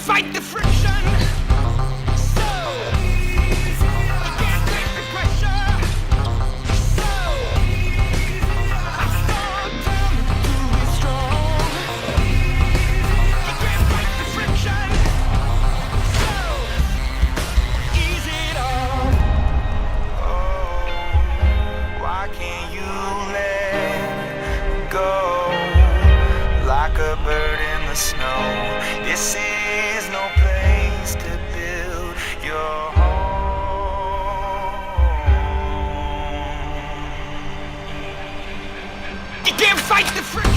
fight the friction. So you can't take the pressure. So I to be strong. Fight the friction. So. Oh, why can't you let go like a bird in the snow? This is fight the friction.